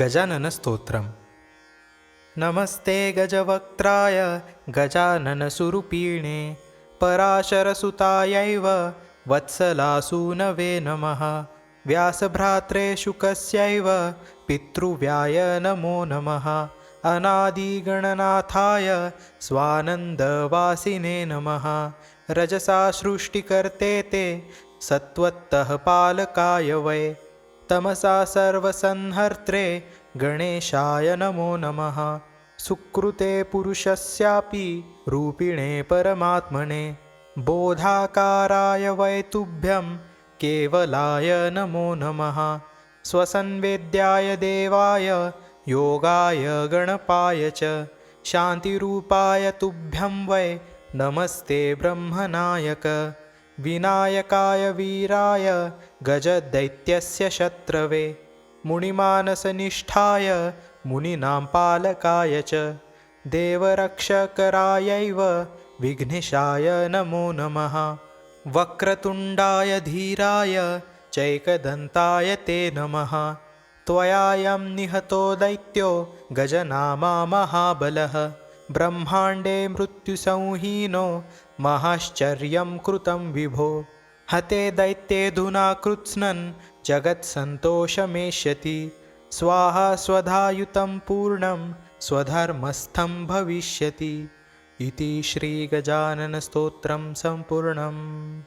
गजाननस्तोत्रम्। नमस्ते गजवक्त्राय गजाननसुरूपिणे पराशरसुतायैव वत्सलासूनवे नमः। व्यासभ्रात्रे शुकस्यैव पितृव्याय नमो नमः। अनादिगणनाथाय स्वानन्दवासिने नमः। रजसा सृष्टिकर्ते ते सत्त्वत्तः पालकाय वै तमसा सर्वसंहर्त्रे गणेशाय नमो नमः। सुकृते पुरुषस्यापि रूपिणे परमात्मने बोधाकाराय वैतुभ्यं केवलाय नमो नमः। स्वसंवेद्याय देवाय योगाय गणपाय च शान्तिरूपाय तुभ्यं वै नमस्ते ब्रह्मनायक विनायकाय वीराय गजदैत्यस्य शत्रवे मुनिमानसनिष्ठाय मुनीनां पालकाय च देवरक्षकरायैव विघ्नेशाय नमो नमः। वक्रतुण्डाय धीराय चैकदन्ताय ते नमः। त्वयायं निहतो दैत्यो गजनामा महाबलः ब्रह्माण्डे मृत्युसंहीनो महाश्चर्यं कृतं विभो। हते दैत्येऽधुना कृत्स्नन् जगत्सन्तोषमेष्यति स्वाहा स्वधायुतं पूर्णं स्वधर्मस्थं भविष्यति। इति श्रीगजाननस्तोत्रं सम्पूर्णम्